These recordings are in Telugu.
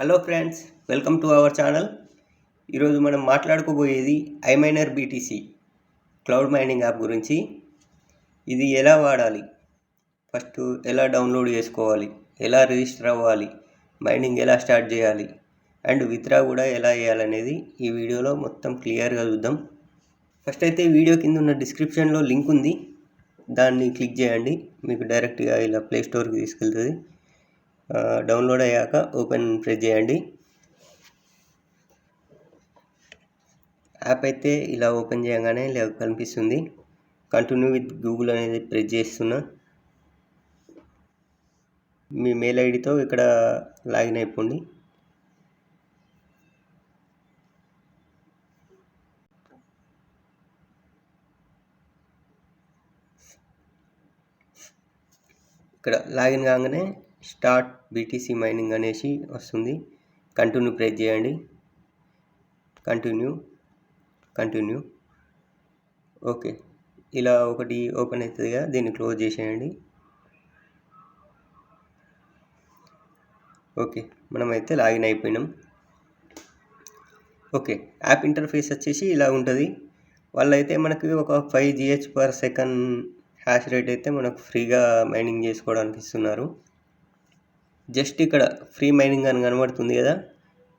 Hello friends welcome to our channel. ఈరోజు మనం మాట్లాడుకోబోయేది iMiner BTC cloud mining app గురించి. ఇది ఎలా వాడాలి? ఫస్ట్ ఎలా డౌన్లోడ్ చేసుకోవాలి? ఎలా రిజిస్టర్ అవ్వాలి? మైనింగ్ ఎలా స్టార్ట్ చేయాలి? అండ్ విత్డ్రా కూడా ఎలా చేయాలనేది ఈ వీడియోలో మొత్తం క్లియర్గా చూద్దాం. ఫస్ట్ అయితే వీడియో కింద ఉన్న డిస్క్రిప్షన్లో లింక్ ఉంది. దాన్ని క్లిక్ చేయండి. మీకు డైరెక్ట్గా ఇలా ప్లే స్టోర్కి తీసుకెళ్తుంది. డౌన్లోడ్ అయ్యాక ఓపెన్ ప్రెస్ చేయండి. యాప్ అయితే ఇలా ఓపెన్ చేయగానే ఇలా కనిపిస్తుంది. కంటిన్యూ విత్ గూగుల్ అనేది ప్రెస్ చేస్తున్నా. మీ మెయిల్ ఐడితో ఇక్కడ లాగిన్ అయిపోండి. ఇక్కడ లాగిన్ కాగానే స్టార్ట్ బీటీసీ మైనింగ్ అనేసి వస్తుంది. కంటిన్యూ ప్రెస్ చేయండి. Continue continue. ఓకే. ఇలా ఒకటి ఓపెన్ అవుతుందిగా దీన్ని క్లోజ్ చేసేయండి. ఓకే. మనమైతే లాగిన్ అయిపోయినాం. ఓకే. యాప్ ఇంటర్ఫేస్ వచ్చేసి ఇలా ఉంటుంది. వాళ్ళైతే మనకి ఒక five G H per second hash rate అయితే మనకు ఫ్రీగా మైనింగ్ చేసుకోవడానికి ఇస్తున్నారు. జస్ట్ ఇక్కడ ఫ్రీ మైనింగ్ అని కనబడుతుంది కదా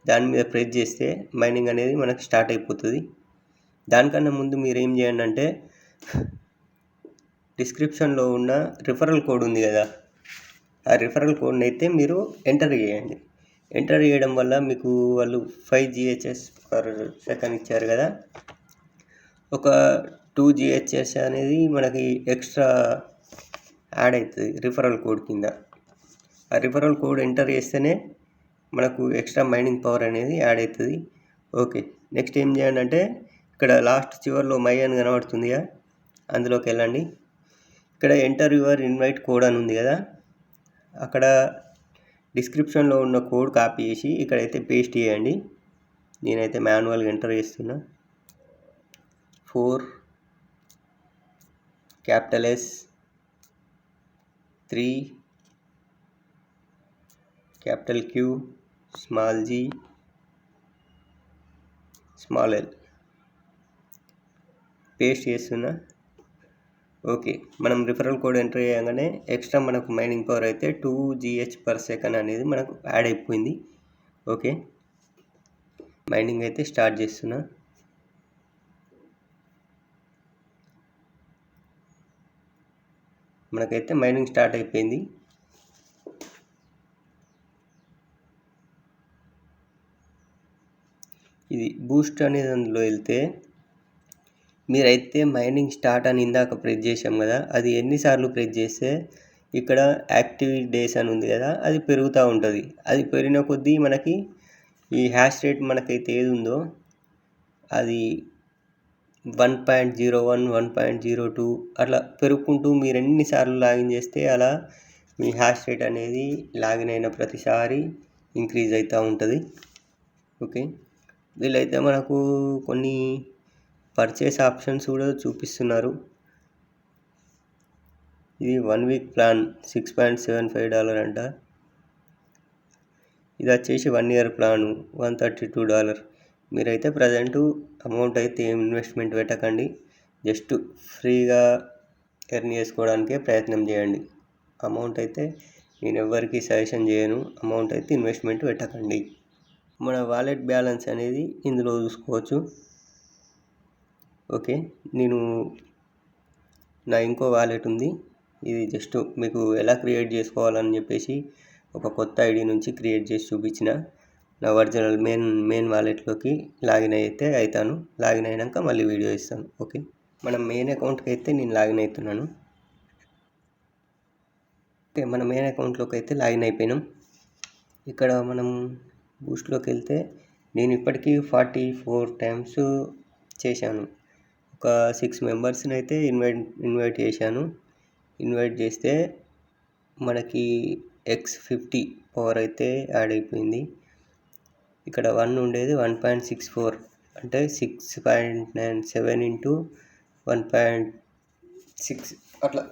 దాని మీద ప్రెస్ చేస్తే మైనింగ్ అనేది మనకు స్టార్ట్ అయిపోతుంది. దానికన్నా ముందు మీరు ఏం చేయండి అంటే డిస్క్రిప్షన్లో ఉన్న రిఫరల్ కోడ్ ఉంది కదా ఆ రిఫరల్ కోడ్ని అయితే మీరు ఎంటర్ చేయండి. ఎంటర్ చేయడం వల్ల మీకు వాళ్ళు ఫైవ్ జిహెచ్ఎస్ పర్ సెకండ్ ఇచ్చారు కదా ఒక టూ జిహెచ్ఎస్ అనేది మనకి ఎక్స్ట్రా యాడ్ అవుతుంది రిఫరల్ కోడ్ కింద. ఆ రిఫరల్ కోడ్ ఎంటర్ చేస్తేనే మనకు ఎక్స్ట్రా మైనింగ్ పవర్ అనేది యాడ్ అవుతుంది. ఓకే నెక్స్ట్ ఏం చేయండి అంటే ఇక్కడ లాస్ట్ చివర్లో మై అని కనబడుతుందిగా అందులోకి వెళ్ళండి. ఇక్కడ ఎంటర్ యువర్ ఇన్వైట్ కోడ్ అని ఉంది కదా అక్కడ డిస్క్రిప్షన్లో ఉన్న కోడ్ కాపీ చేసి ఇక్కడైతే పేస్ట్ చేయండి. నేనైతే మాన్యువల్గా ఎంటర్ చేస్తున్నా. Four capital S three capital Q small G small L. Paste చేస్తున్నా. ఓకే మనం రిఫరల్ కోడ్ ఎంటర్ చేయగానే ఎక్స్ట్రా మనకు మైనింగ్ పవర్ అయితే two G H per second అనేది మనకు యాడ్ అయిపోయింది. ఓకే మైనింగ్ అయితే స్టార్ట్ చేస్తున్నా. మనకైతే మైనింగ్ స్టార్ట్ అయిపోయింది ఇది బూస్ట్ అనేది అందులో వెళ్తే మీరైతే మైనింగ్ స్టార్ట్ అని ఇందాక ప్రెస్ చేసాం కదా అది ఎన్నిసార్లు ప్రెస్ చేస్తే ఇక్కడ యాక్టివ్ డేస్ అని ఉంది కదా అది పెరుగుతూ ఉంటుంది. అది పెరిగిన కొద్దీ మనకి ఈ హ్యాష్ రేట్ మనకైతే ఏది ఉందో అది one point zero one one point zero two అట్లా పెరుగుకుంటూ మీరు ఎన్నిసార్లు లాగిన్ చేస్తే అలా మీ హ్యాష్ రేట్ అనేది లాగిన్ అయిన ప్రతిసారి ఇంక్రీజ్ అవుతూ ఉంటుంది. ఓకే? వీళ్ళైతే మనకు కొన్ని పర్చేస్ ఆప్షన్స్ కూడా చూపిస్తున్నారు. ఇది one week plan six point seven five dollar అంట. ఇది వచ్చేసి one year plan one thirty two dollar మీరైతే ప్రజెంట్ అమౌంట్ అయితే ఏం ఇన్వెస్ట్మెంట్ పెట్టకండి. జస్ట్ ఫ్రీగా ఎర్న్ చేసుకోవడానికే ప్రయత్నం చేయండి. అమౌంట్ అయితే నేను ఎవ్వరికీ సజెషన్ చేయను. అమౌంట్ అయితే ఇన్వెస్ట్మెంట్ పెట్టకండి. మన వాలెట్ బ్యాలెన్స్ అనేది ఇందులో చూసుకోవచ్చు. ఓకే నేను నా ఇంకో వాలెట్ ఉంది. ఇది జస్ట్ మీకు ఎలా క్రియేట్ చేసుకోవాలని చెప్పేసి ఒక కొత్త ఐడి నుంచి క్రియేట్ చేసి చూపించిన నా ఒరిజినల్ మెయిన్ మెయిన్ వాలెట్లోకి లాగిన్ అయితే అవుతాను లాగిన్ అయినాక మళ్ళీ వీడియో ఇస్తాను. ఓకే మన మెయిన్ అకౌంట్కి అయితే నేను లాగిన్ అవుతున్నాను. ఓకే మన మెయిన్ అకౌంట్లోకి అయితే లాగిన్ అయిపోయినాం. ఇక్కడ మనం బూస్ట్లోకి వెళ్తే నేను ఇప్పటికీ ఫార్టీ ఫోర్ టైమ్స్ చేశాను. ఒక సిక్స్ మెంబర్స్ని అయితే ఇన్వైట్ ఇన్వైట్ చేశాను. ఇన్వైట్ చేస్తే మనకి ఎక్స్ ఫిఫ్టీ పవర్ అయితే యాడ్ అయిపోయింది. ఇక్కడ వన్ ఉండేది వన్ పాయింట్ సిక్స్ ఫోర్ అంటే six point nine seven into one point six అట్లా.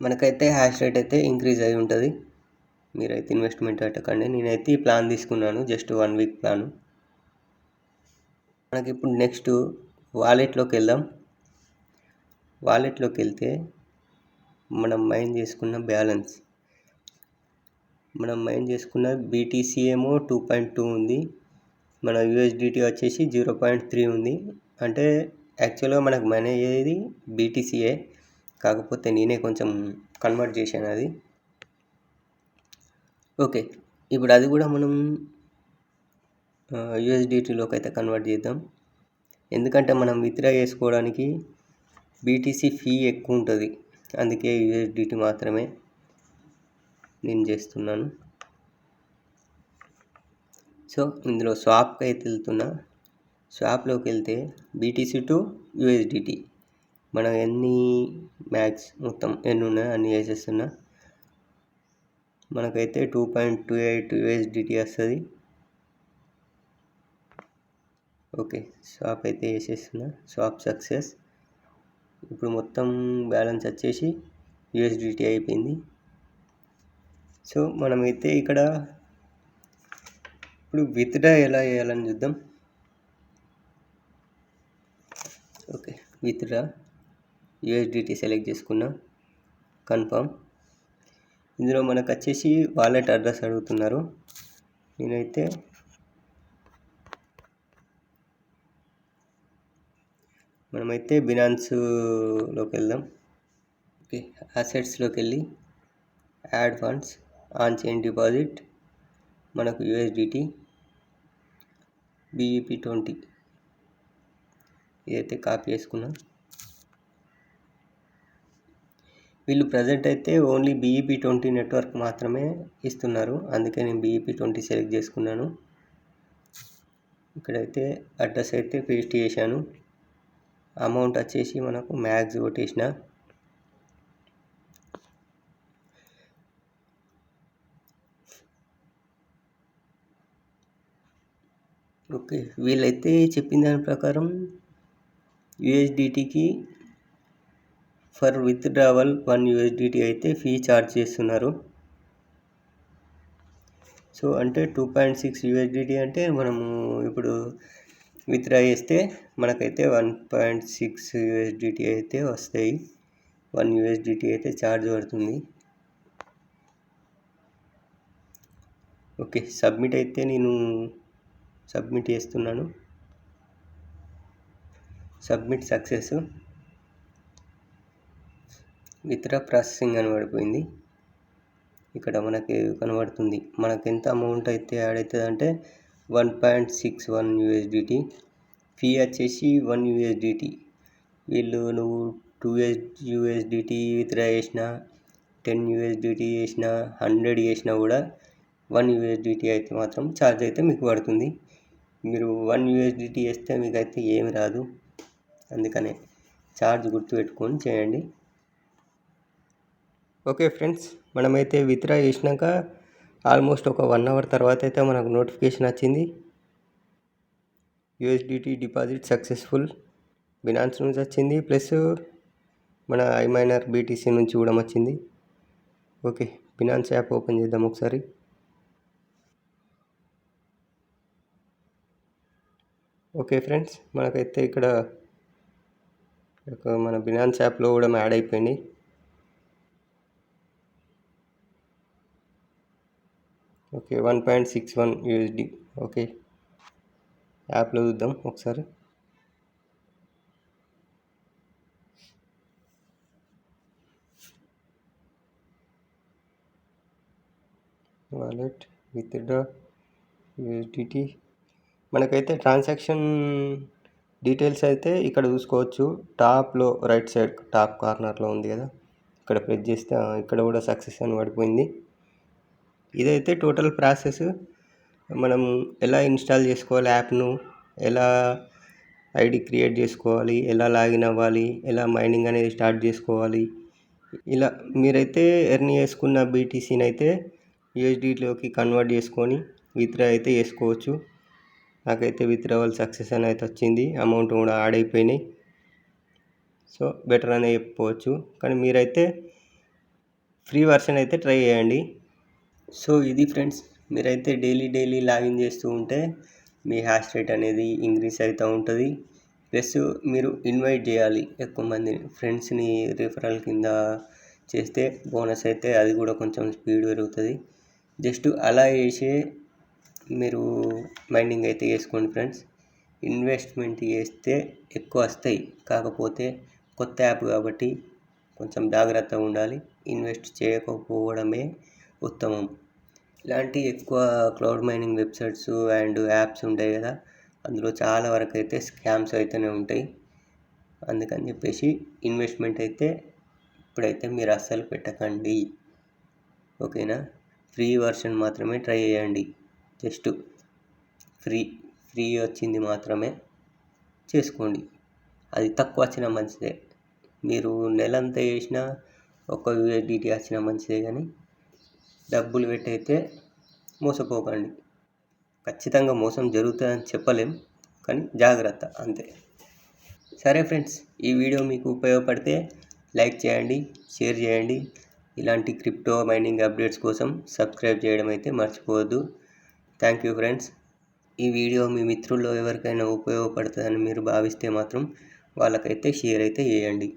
మనకైతే హ్యాష్ రేట్ అయితే ఇంక్రీజ్ అయి ఉంటుంది. మీరైతే ఇన్వెస్ట్మెంట్ పెట్టకండి. నేనైతే ఈ ప్లాన్ తీసుకున్నాను. జస్ట్ వన్ వీక్ ప్లాన్ మనకి ఇప్పుడు నెక్స్ట్ వాలెట్లోకి వెళ్దాం. వాలెట్లోకి వెళ్తే మనం మైన్ చేసుకున్న బ్యాలెన్స్ మనం మైన్ చేసుకున్న బీటీసీ ఏమో టూ పాయింట్ టూ ఉంది. మన యూఎస్డిటీ వచ్చేసి జీరో పాయింట్ త్రీ ఉంది. అంటే యాక్చువల్గా మనకు మైన్ అయ్యేది బీటీసీఏ కాకపోతే నేనే కొంచెం కన్వర్ట్ చేశాను అది. ఓకే. ఇప్పుడు అది కూడా మనం యూఎస్డిటీలోకి అయితే కన్వర్ట్ చేద్దాం. ఎందుకంటే మనం విత్డ్రా చేసుకోవడానికి బీటీసీ ఫీ ఎక్కువ ఉంటుంది అందుకే యూఎస్డిటీ మాత్రమే నేను చేస్తున్నాను. సో ఇందులో స్వాప్కి అయితే వెళ్తున్నా స్వాప్లోకి వెళ్తే బీటీసీ టు యూఎస్డిటీ. మనం ఎన్ని మ్యాథ్స్ మొత్తం ఎన్ని ఉన్నాయో అన్ని వేసేస్తున్నా. మనకైతే two point two eight USDT వస్తుంది. ఓకే స్వాప్ అయితే వేసేస్తున్నా స్వాప్ సక్సెస్ ఇప్పుడు మొత్తం బ్యాలెన్స్ వచ్చేసి యూఎస్డిటీ అయిపోయింది. సో మనమైతే ఇక్కడ ఇప్పుడు విత్డ్రా ఎలా చేయాలని చూద్దాం. ఓకే విత్డ్రా యూఎస్డిటీ సెలెక్ట్ చేసుకున్నా. కన్ఫర్మ్ ఇందులో మనకు వచ్చేసి వాలెట్ అడ్రస్ అడుగుతున్నారు. నేనైతే మనమైతే బినాన్స్లోకి వెళ్దాం. ఓకే అసెట్స్లోకి వెళ్ళి add funds on chain deposit మనకు యూఎస్డిటీ బీఈపీ ట్వంటీ ఇదైతే కాపీ చేసుకున్నాం. వీళ్ళు ప్రజెంట్ అయితే ఓన్లీ బీఈపీ ట్వంటీ నెట్వర్క్ మాత్రమే ఇస్తున్నారు. అందుకే నేను బీఈపీ ట్వంటీ సెలెక్ట్ చేసుకున్నాను. ఇక్కడైతే అడ్రస్ అయితే పేస్ట్ చేశాను. అమౌంట్ వచ్చేసి మనకు మ్యాక్స్ కొట్టేసిన. ఓకే వీళ్ళైతే చెప్పిన దాని ప్రకారం యూఎస్డిటీకి ఫర్ విత్డ్రావల్ వన్ యూఎస్డిటీ అయితే ఫీ ఛార్జ్ చేస్తున్నారు. సో అంటే టూ పాయింట్ సిక్స్ యూఎస్డిటీ అంటే మనము ఇప్పుడు విత్డ్రా చేస్తే మనకైతే వన్ పాయింట్ సిక్స్ యూఎస్డిటీ అయితే వస్తాయి. వన్ యూఎస్డిటీ అయితే ఛార్జ్ పడుతుంది. ఓకే సబ్మిట్ అయితే నేను సబ్మిట్ చేస్తున్నాను. Submit success. విత్డ్రా ప్రాసెసింగ్ అని పడిపోయింది. ఇక్కడ మనకి కనబడుతుంది. మనకి ఎంత అమౌంట్ అయితే యాడ్ అవుతుంది అంటే one point six one USDT. Fee వచ్చేసి వన్ యూఎస్డిటీ. వీళ్ళు నువ్వు టూ ఎస్ యూఎస్డిటీ విత్డ్రా చేసిన టెన్ యూఎస్డిటీ చేసిన హండ్రెడ్ చేసినా కూడా వన్ యూఎస్డిటీ అయితే మాత్రం ఛార్జ్ అయితే మీకు పడుతుంది. మీరు వన్ యూఎస్డిటీ వేస్తే మీకు అయితే ఏమి రాదు. అందుకనే ఛార్జ్ గుర్తుపెట్టుకొని చేయండి. ఓకే ఫ్రెండ్స్ మనమైతే విత్డ్రా చేసినాక ఆల్మోస్ట్ ఒక వన్ అవర్ తర్వాత అయితే మనకు నోటిఫికేషన్ వచ్చింది. యూఎస్డిటీ డిపాజిట్ సక్సెస్ఫుల్ బినాన్స్ నుంచి వచ్చింది ప్లస్ మన ఐమైనర్ బీటీసీ నుంచి కూడా వచ్చింది. ఓకే బినాన్స్ యాప్ ఓపెన్ చేద్దాం ఒకసారి. ఓకే ఫ్రెండ్స్ మనకైతే ఇక్కడ ఒక మన బినాన్స్ యాప్లో కూడా యాడ్ అయిపోయింది. Okay one point six one USD. Okay యాప్లో చూద్దాం ఒకసారి. వాలెట్ విత్డ్రా యూఎస్డిటీ మనకైతే ట్రాన్సాక్షన్ డీటెయిల్స్ అయితే ఇక్కడ చూసుకోవచ్చు. టాప్లో రైట్ సైడ్ టాప్ కార్నర్లో ఉంది కదా. ఇక్కడ ప్రెస్ చేస్తే ఇక్కడ కూడా సక్సెస్ అని పడిపోయింది. ఇదైతే టోటల్ ప్రాసెస్ మనం ఎలా ఇన్స్టాల్ చేసుకోవాలి యాప్ను ఎలా ఐడి క్రియేట్ చేసుకోవాలి ఎలా లాగిన్ అవ్వాలి ఎలా మైనింగ్ అనేది స్టార్ట్ చేసుకోవాలి. ఇలా మీరైతే ఎర్న్ చేసుకున్న బీటీసీని అయితే యూఎస్డీలోకి కన్వర్ట్ చేసుకొని విత్డ్రా అయితే చేసుకోవచ్చు. నాకైతే విత్డ్రావల్ సక్సెస్ అని అయితే వచ్చింది. అమౌంట్ కూడా యాడ్ అయిపోయినాయి. సో బెటర్ అనే చెప్పుకోవచ్చు. కానీ మీరైతే ఫ్రీ వర్షన్ అయితే ట్రై చేయండి. సో ఇది ఫ్రెండ్స్ మీరైతే డైలీ డైలీ లాగిన్ చేస్తూ ఉంటే మీ హ్యాష్ రేట్ అనేది ఇంక్రీస్ అవుతూ ఉంటుంది. ప్లస్ మీరు ఇన్వైట్ చేయాలి ఎక్కువ మందిని ఫ్రెండ్స్ని రిఫరల్ కింద చేస్తే బోనస్ అయితే అది కూడా కొంచెం స్పీడ్ పెరుగుతుంది. జస్ట్ అలా చేసే మీరు మైండింగ్ అయితే చేసుకోండి ఫ్రెండ్స్. ఇన్వెస్ట్మెంట్ చేస్తే ఎక్కువ వస్తాయి కాకపోతే కొత్త యాప్ కాబట్టి కొంచెం జాగ్రత్తగా ఉండాలి. ఇన్వెస్ట్ చేయకపోవడమే ఉత్తమం. ఇలాంటి ఎక్కువ cloud mining websites and apps ఉంటాయి కదా అందులో చాలా వరకు అయితే స్కామ్స్ అయితేనే ఉంటాయి. అందుకని చెప్పేసి ఇన్వెస్ట్మెంట్ అయితే ఇప్పుడైతే మీరు అస్సలు పెట్టకండి. ఓకేనా? ఫ్రీ వర్షన్ మాత్రమే ట్రై చేయండి. జస్ట్ ఫ్రీ ఫ్రీ వచ్చింది మాత్రమే చేసుకోండి. అది తక్కువ వచ్చినా మంచిదే. మీరు నెలంతా చేసినా ఒక యూఎస్డిటీ వచ్చినా మంచిదే కానీ డబ్బులు పెట్టి అయితే మోసపోకండి. ఖచ్చితంగా మోసం జరుగుతుందని చెప్పలేం కానీ జాగ్రత్త అంతే. సరే ఫ్రెండ్స్ ఈ వీడియో మీకు ఉపయోగపడితే లైక్ చేయండి షేర్ చేయండి. ఇలాంటి క్రిప్టో మైనింగ్ అప్డేట్స్ కోసం సబ్స్క్రైబ్ చేయడం అయితే మర్చిపోవద్దు. Thank you friends. ఈ వీడియో మీ మిత్రుల్లో ఎవరికైనా ఉపయోగపడుతుందని మీరు భావిస్తే మాత్రం వాళ్ళకైతే షేర్ అయితే చేయండి.